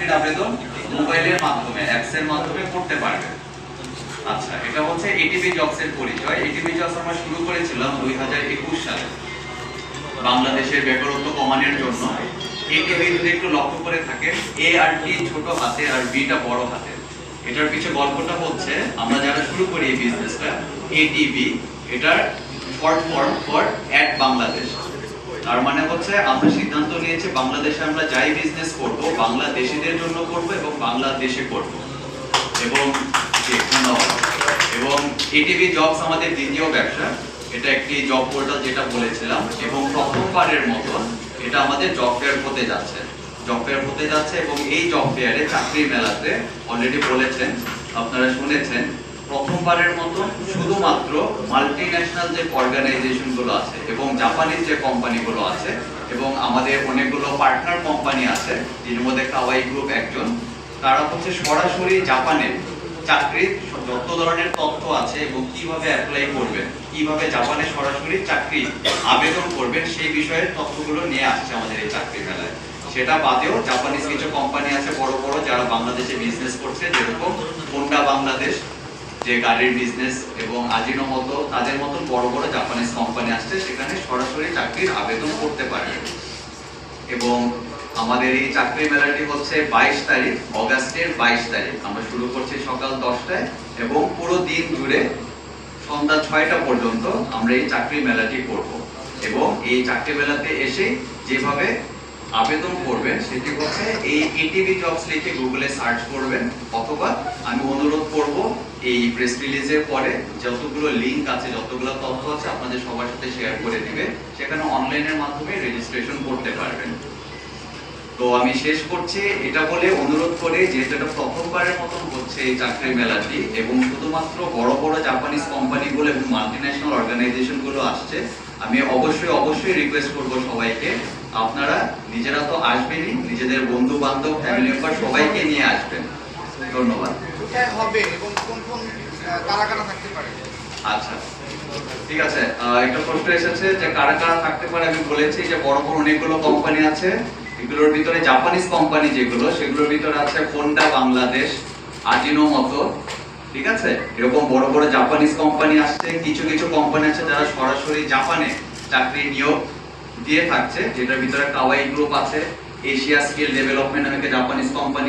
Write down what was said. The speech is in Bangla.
চাকরির আবেদন মোবাইলের মাধ্যমে অ্যাপস এর মাধ্যমে করতে পারবেন আচ্ছা এটা হচ্ছে এটিভি জবস এর পরিচয়। এটিভি জবস আমরা শুরু করেছিলাম দুই হাজার একুশ সালে। বাংলাদেশের বেকারত্ব কমানোর জন্য। এটিভি যদি একটু লক্ষ্য করে থাকেন এ আর টি ছোট হাতে আর বিটা বড় হাতে। এটার পিছনে গল্পটা হচ্ছে, আমরা যারা শুরু করি এই বিজনেসটা এটিভি এটার short form for at Bangladesh তার মানে হচ্ছে আমরা সিদ্ধান্ত নিয়েছি বাংলাদেশে আমরা যাই বিজনেস করব, বাংলাদেশিদের জন্য করব এবং বাংলাদেশে করব। এবং এবং এটিভি জবস আমাদের দ্বিতীয় ব্যবসা। এটা একটি জব পোর্টাল যেটা বলেছিলাম। এবং প্রথমবারের মতন এটা আমাদের জব ফেয়ার হতে যাচ্ছে। জব ফেয়ার হতে যাচ্ছে এবং এই জব ফেয়ারে চাকরির মেলাতে অলরেডি বলেছেন, আপনারা শুনেছেন, প্রথমবারের মতন শুধুমাত্র মাল্টি ন্যাশনাল যে অর্গানাইজেশনগুলো আছে এবং জাপানিজ যে কোম্পানিগুলো আছে এবং আমাদের অনেকগুলো পার্টনার কোম্পানি আছে যের মধ্যে কাওয়াই গ্রুপ একজন। তারা হচ্ছে সরাসরি জাপানে চাকরির যত ধরনের তথ্য আছে এবং কীভাবে অ্যাপ্লাই করবেন, কীভাবে জাপানে সরাসরি চাকরি আবেদন করবেন, সেই বিষয়ের তথ্যগুলো নিয়ে আসছে আমাদের এই চাকরি মেলায়। সেটা বাদেও জাপানিজ কিছু কোম্পানি আছে বড় বড় যারা বাংলাদেশে বিজনেস করছে, যেরকম হোন্ডা বাংলাদেশ যে গাড়ির বিজনেস এবং আজিনো মতো তাদের মতন বড় বড় জাপানিজ কোম্পানি আসছে, সেখানে সরাসরি চাকরির আবেদন করতে পারবেন এবং আমাদের এই চাকরি মেলাটি হচ্ছে বাইশ তারিখ, অগাস্টের বাইশ তারিখ। আমরা শুরু করছি সকাল দশটায় এবং পুরো দিন জুড়ে সন্ধ্যা ছয়টা পর্যন্ত আমরা এই চাকরি মেলাটি করব। এবং এই চাকরি মেলাতে এসে যেভাবে আবেদন করবেন, সেটি হচ্ছে এই এটিভি জবস লিখে গুগলে সার্চ করবেন, অথবা আমি অনুরোধ করব এই প্রেস রিলিজের পরে যতগুলো লিংক আছে, যতগুলো তথ্য আছে আপনাদের সবার সাথে শেয়ার করে দিবে, সেখানে অনলাইনের মাধ্যমে রেজিস্ট্রেশন করতে পারবেন। তো আমি শেষ করছি, এটা বলে অনুরোধ করে যেহেতু এটা প্রথমবারের মতন হচ্ছে এই চাকরির মেলাটি, এবং শুধুমাত্র বড় বড় জাপানিজ কোম্পানিগুলো এবং মাল্টিন্যাশনাল অর্গানাইজেশনগুলো আসছে, আমি অবশ্যই অবশ্যই রিকোয়েস্ট করব সবাইকে আপনারা নিজেরা তো আসবেনই নিজেদের বন্ধু বান্ধব ফ্যামিলি মেম্বার সবাইকে নিয়ে আসবেন। ধন্যবাদ। হবে এবং কোন কোন কারা কারা থাকতে পারে? আচ্ছা ঠিক আছে। একটা প্রশ্ন এসেছে যে কারা কারা থাকতে পারে আমি বলেছি যে বড় বড় অনেকগুলো কোম্পানি আছে। এগুলোর ভিতরে জাপানিজ কোম্পানি যেগুলো সেগুলোর ভিতরে আছে হোন্ডা বাংলাদেশ আজিনো মতো ঠিক আছে? এরকম বড় বড় জাপানিজ কোম্পানি আসছে কিছু কিছু কোম্পানি আছে যারা সরাসরি জাপানে চাকরি নিয়োগ দিয়ে থাকছে যেটার ভিতরে কাওয়াই গ্রুপ আছে এশিয়া স্কিল ডেভেলপমেন্ট নামে জাপানিজ কোম্পানি